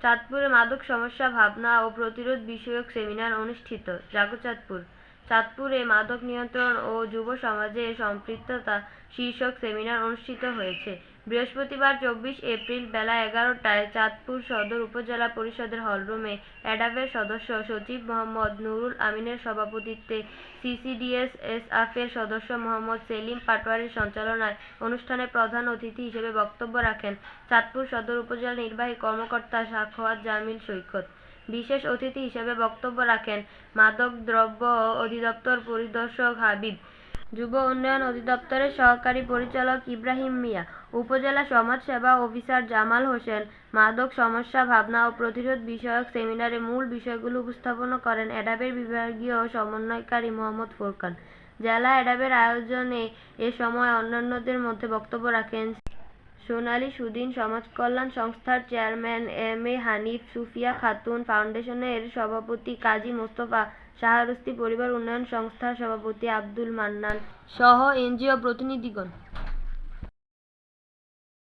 চাঁদপুরে মাদক সমস্যা ভাবনা ও প্রতিরোধ বিষয়ক সেমিনার অনুষ্ঠিত জাগো চাঁদপুরে। মাদক নিয়ন্ত্রণ ও যুব সমাজে সম্পৃক্ততা শীর্ষক সেমিনার অনুষ্ঠিত হয়েছে। বৃহস্পতিবার চব্বিশ এপ্রিল বেলা এগারোটায় চাঁদপুর সদর উপজেলা পরিষদের হলরুমে অ্যাডাবের সদস্য সচিব মোহাম্মদ নুরুল আমিনের সভাপতিত্বে সিসিডিএস এসআফের সদস্য মোহাম্মদ সেলিম পাটোয়ারির সঞ্চালনায় অনুষ্ঠানে প্রধান অতিথি হিসেবে বক্তব্য রাখেন চাঁদপুর সদর উপজেলা নির্বাহী কর্মকর্তা সাখাওয়াত জামিল সৈকত। বিশেষ অতিথি হিসেবে বক্তব্য রাখেন মাদক দ্রব্য অধিদপ্তর পরিদর্শক হাবিব। যুব উন্নয়ন অধিদপ্তরের সহকারী পরিচালক ইব্রাহিম মিয়া, উপজেলা সমাজসেবা অফিসার জামাল হোসেন, মাদক সমস্যা ভাবনা ও প্রতিরোধ বিষয়ক সেমিনারে মূল বিষয়গুলো উপস্থাপন করেন অ্যাডাবের বিভাগীয় সমন্বয়কারী মোহাম্মদ ফোরকান। জেলা অ্যাডাবের আয়োজনে এ সময় অন্যান্যদের মধ্যে বক্তব্য রাখেন সোনালী সুদিন সমাজ কল্যাণ সংস্থার chairman M A Hanif Sufia Khatun, ফাউন্ডেশনের সভাপতি কাজী মোস্তফা শাহরস্তি, পরিবার উন্নয়ন সংস্থার সভাপতি আব্দুল মান্নান সহ এনজিও প্রতিনিধিগণ।